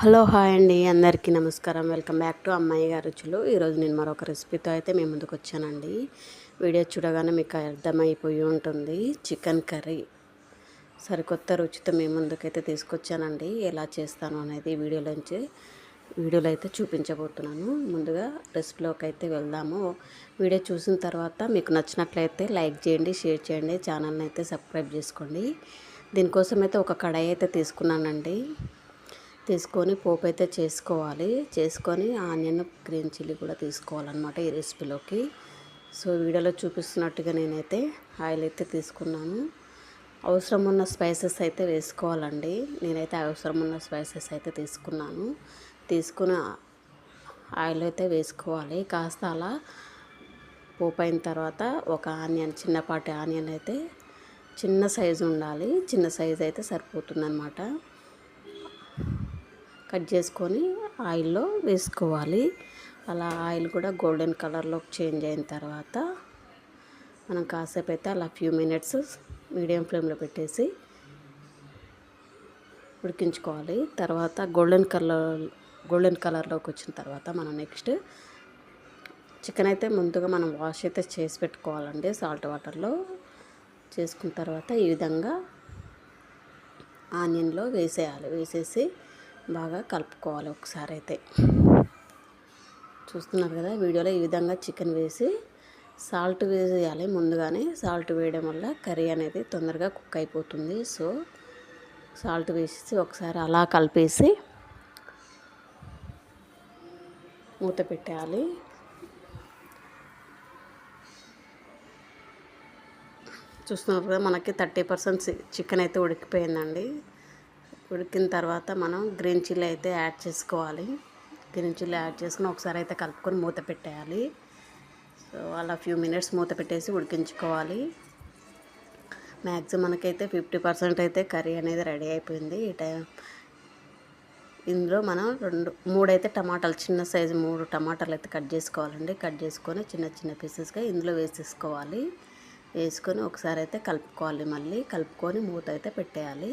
Hello hi అండి అందరికీ నమస్కారం. వెల్కమ్ బ్యాక్ టు అమ్మాయి గారు రుచులు. ఈరోజు నేను మరొక రెసిపీతో అయితే మేము ముందుకు వచ్చానండి. వీడియో చూడగానే మీకు అర్థమైపోయి ఉంటుంది. చికెన్ కర్రీ సరికొత్త రుచితో మేము ముందుకైతే తీసుకొచ్చానండి. ఎలా చేస్తాను అనేది వీడియోలోంచి వీడియోలో అయితే చూపించబోతున్నాను. ముందుగా రెసిపీలోకి అయితే వెళ్దాము. వీడియో చూసిన తర్వాత మీకు నచ్చినట్లయితే లైక్ చేయండి షేర్ చేయండి ఛానల్ని అయితే సబ్స్క్రైబ్ చేసుకోండి. దీనికోసం అయితే ఒక కడాయి అయితే తీసుకున్నానండి. తీసుకొని పోపు అయితే చేసుకోవాలి. చేసుకొని ఆనియన్ గ్రీన్ చిల్లీ కూడా తీసుకోవాలన్నమాట ఈ రెసిపీలోకి. సో వీడియోలో చూపిస్తున్నట్టుగా నేనైతే ఆయిల్ అయితే తీసుకున్నాను. అవసరం ఉన్న స్పైసెస్ అయితే వేసుకోవాలండి. నేనైతే అవసరం ఉన్న స్పైసెస్ అయితే తీసుకున్నాను. తీసుకుని ఆయిల్ అయితే వేసుకోవాలి. కాస్త అలా పోపు అయిన తర్వాత ఒక ఆనియన్ చిన్నపాటి ఆనియన్ అయితే చిన్న సైజు ఉండాలి. చిన్న సైజు అయితే సరిపోతుందన్నమాట. కట్ చేసుకొని ఆయిల్లో వేసుకోవాలి. అలా ఆయిల్ కూడా గోల్డెన్ కలర్లోకి చేంజ్ అయిన తర్వాత మనం కాసేపు అయితే అలా ఫ్యూ మినిట్స్ మీడియం ఫ్లేమ్లో పెట్టేసి ఉడికించుకోవాలి. తర్వాత గోల్డెన్ కలర్ గోల్డెన్ కలర్లోకి వచ్చిన తర్వాత మనం నెక్స్ట్ చికెన్ అయితే ముందుగా మనం వాష్ అయితే చేసి పెట్టుకోవాలండి. సాల్ట్ వాటర్లో చేసుకున్న తర్వాత ఈ విధంగా ఆనియన్లో వేసేయాలి. వేసేసి బాగా కలుపుకోవాలి ఒకసారి అయితే. చూస్తున్నారు కదా వీడియోలో ఈ విధంగా చికెన్ వేసి సాల్ట్ వేసేయాలి ముందుగానే. సాల్ట్ వేయడం వల్ల కర్రీ అనేది తొందరగా కుక్ అయిపోతుంది. సో సాల్ట్ వేసేసి ఒకసారి అలా కలిపేసి మూత పెట్టేయాలి. చూస్తున్నారు కదా మనకి థర్టీ పర్సెంట్ చికెన్ అయితే ఉడికిపోయిందండి. ఉడికిన తర్వాత మనం గ్రీన్ చిల్లీ అయితే యాడ్ చేసుకోవాలి. గ్రీన్ చిల్లీ యాడ్ చేసుకుని ఒకసారి అయితే కలుపుకొని మూత పెట్టేయాలి. సో అలా ఫ్యూ మినిట్స్ మూత పెట్టేసి ఉడికించుకోవాలి. మ్యాక్సిమం మనకైతే ఫిఫ్టీ పర్సెంట్ అయితే కర్రీ అనేది రెడీ అయిపోయింది. ఈ టైం ఇందులో మనం రెండు మూడైతే టమాటాలు చిన్న సైజు మూడు టమాటాలు అయితే కట్ చేసుకోవాలండి. కట్ చేసుకొని చిన్న చిన్న పీసెస్గా ఇందులో వేసేసుకోవాలి. వేసుకొని ఒకసారి అయితే కలుపుకోవాలి మళ్ళీ. కలుపుకొని మూత అయితే పెట్టేయాలి.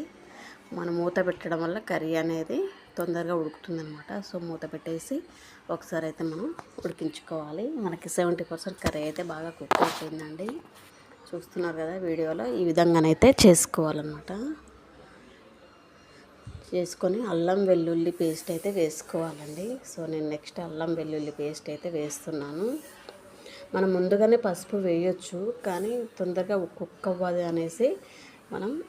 మనం మూత పెట్టడం వల్ల కర్రీ అనేది తొందరగా ఉడుకుతుందనమాట సో మూత పెట్టేసి ఒకసారి అయితే మనం ఉడికించుకోవాలి. మనకి సెవెంటీ పర్సెంట్ కర్రీ అయితే బాగా కుక్ అయిపోయిందండి. చూస్తున్నారు కదా వీడియోలో ఈ విధంగానైతే చేసుకోవాలన్నమాట. చేసుకొని అల్లం వెల్లుల్లి పేస్ట్ అయితే వేసుకోవాలండి. సో నేను నెక్స్ట్ అల్లం వెల్లుల్లి పేస్ట్ అయితే వేస్తున్నాను. మనం ముందుగానే పసుపు వేయొచ్చు కానీ తొందరగా కుక్ అవ్వదు అనేసి మనం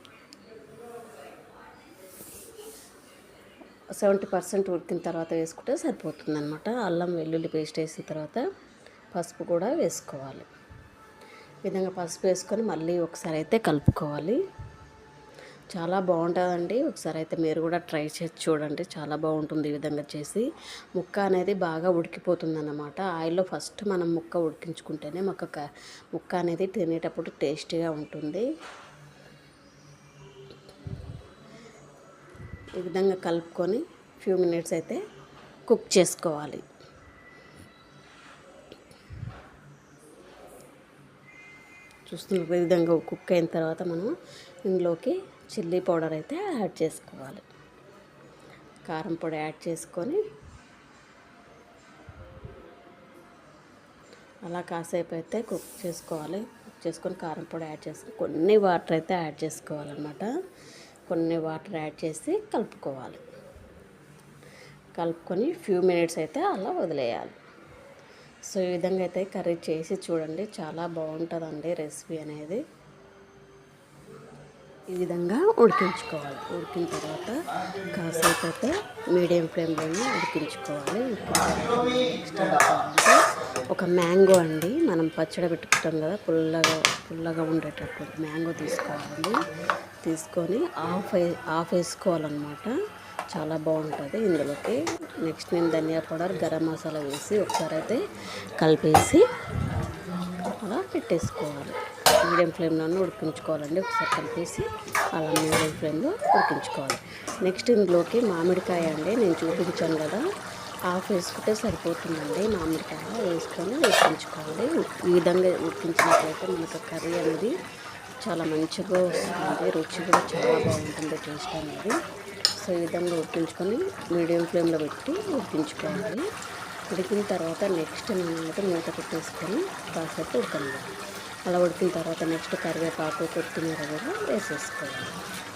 సెవెంటీ పర్సెంట్ ఉడికిన తర్వాత వేసుకుంటే సరిపోతుంది అనమాట అల్లం వెల్లుల్లి పేస్ట్ వేసిన తర్వాత పసుపు కూడా వేసుకోవాలి. ఈ విధంగా పసుపు వేసుకొని మళ్ళీ ఒకసారి అయితే కలుపుకోవాలి. చాలా బాగుంటుందండి. ఒకసారి అయితే మీరు కూడా ట్రై చేసి చూడండి. చాలా బాగుంటుంది ఈ విధంగా చేసి. ముక్క అనేది బాగా ఉడికిపోతుంది అన్నమాట ఆయిల్లో ఫస్ట్ మనం ముక్క ఉడికించుకుంటేనే మొక్క ముక్క అనేది తినేటప్పుడు టేస్టీగా ఉంటుంది. ఈ విధంగా కలుపుకొని ఫ్యూ మినిట్స్ అయితే కుక్ చేసుకోవాలి. చూస్తున్న విధంగా కుక్ అయిన తర్వాత మనం ఇందులోకి చిల్లీ పౌడర్ అయితే యాడ్ చేసుకోవాలి. కారం పొడి యాడ్ చేసుకొని అలా కాసేపు అయితే కుక్ చేసుకోవాలి. కుక్ చేసుకొని కారం పొడి యాడ్ చేసుకొని కొన్ని వాటర్ అయితే యాడ్ చేసుకోవాలన్నమాట. కొన్ని వాటర్ యాడ్ చేసి కలుపుకోవాలి. కలుపుకొని ఫ్యూ మినిట్స్ అయితే అలా వదిలేయాలి. సో ఈ విధంగా అయితే కర్రీ చేసి చూడండి. చాలా బాగుంటుందండి రెసిపీ అనేది. ఈ విధంగా ఉడికించుకోవాలి. ఉడికిన తర్వాత కాసేపు అయితే మీడియం ఫ్లేమ్లోనే ఉడికించుకోవాలి. నెక్స్ట్ ఒక మ్యాంగో అండి. మనం పచ్చడి పెట్టుకుంటాం కదా పుల్లగా పుల్లగా ఉండేటటువంటి మ్యాంగో తీసుకోవాలండి తీసుకొని ఆఫ్ ఆఫ్ వేసుకోవాలన్నమాట. చాలా బాగుంటుంది ఇందులోకి. నెక్స్ట్ నేను ధనియా పౌడర్ గరం మసాలా వేసి ఒకసారి అయితే కలిపేసి అలా పెట్టేసుకోవాలి. మీడియం ఫ్లేమ్లోనే ఉడికించుకోవాలండి. ఒకసారి కలిపేసి అలా మీడియం ఫ్లేమ్లో ఉడికించుకోవాలి. నెక్స్ట్ ఇందులోకి మామిడికాయ అండి. నేను చూపించాను కదా హాఫ్ వేసుకుంటే సరిపోతుందండి. మామిడికాయ వేసుకొని ఉడికించుకోవాలి ఈ విధంగా ఉడికించినట్లయితే మనకు కర్రీ అనేది చాలా మంచిగా వస్తుంది. రుచి కూడా చాలా బాగుంటుంది టేస్ట్ అనేది. సో ఈ విధంగా ఉడికించుకొని మీడియం ఫ్లేమ్లో పెట్టి ఉడికించుకోవాలి ఉడికిన తర్వాత నెక్స్ట్ మనమైతే మూత పెట్టేసుకొని కాసేపు ఉడకనివ్వాలి. అలా ఉడికిన తర్వాత నెక్స్ట్ కరివేపాకు కొత్తిమీర కూడా వేసేసుకోవాలి.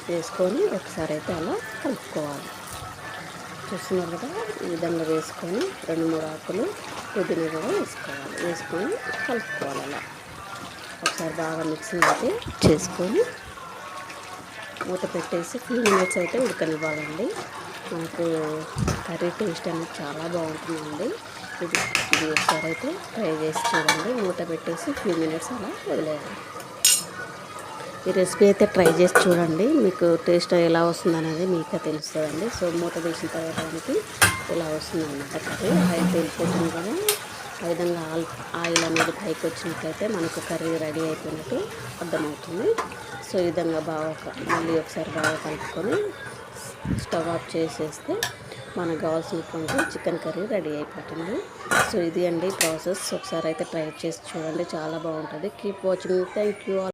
వేసుకొని ఒకసారి అయితే అలా కలుపుకోవాలి. చూస్తున్నారు కదా ఈ విధంగా వేసుకొని రెండు మూడు ఆకులు పుదీనా కూడా వేసుకోవాలి. వేసుకొని కలుపుకోవాలి అలా. ఒకసారి బాగా మిక్సింగ్ అయితే చేసుకొని మూత పెట్టేసి ఫ్యూ మినిట్స్ అయితే ఉడకనివ్వాలండి. మనకు కర్రీ టేస్ట్ అనేది చాలా బాగుంటుందండి. ఇది ఇది ఒకసారి అయితే ట్రై చేసి చూడండి. మూత పెట్టేసి ఫ్యూ మినిట్స్ అలా వదిలేయాలి. ఈ రెసిపీ అయితే ట్రై చేసి చూడండి. మీకు టేస్ట్ ఎలా వస్తుంది అనేది మీకే తెలుస్తుందండి. సో మూత తీసిన తర్వాత ఇలా వస్తుంది అన్నమాట కర్రీ. ఆయిల్ తెలిపోతుంది కదా ఆ విధంగా ఆయిల్ ఆయిల్ అనేది పైకి వచ్చినట్లయితే మనకు కర్రీ రెడీ అయిపోయినట్టు అర్థమవుతుంది. సో ఈ విధంగా బాగా మళ్ళీ ఒకసారి బాగా కలుపుకొని స్టవ్ ఆఫ్ చేసేస్తే మనకు కావాల్సినటువంటి చికెన్ కర్రీ రెడీ అయిపోతుంది. సో ఇది అండి ప్రాసెస్. ఒకసారి అయితే ట్రై చేసి చూడండి. చాలా బాగుంటుంది. Keep watching. Thank you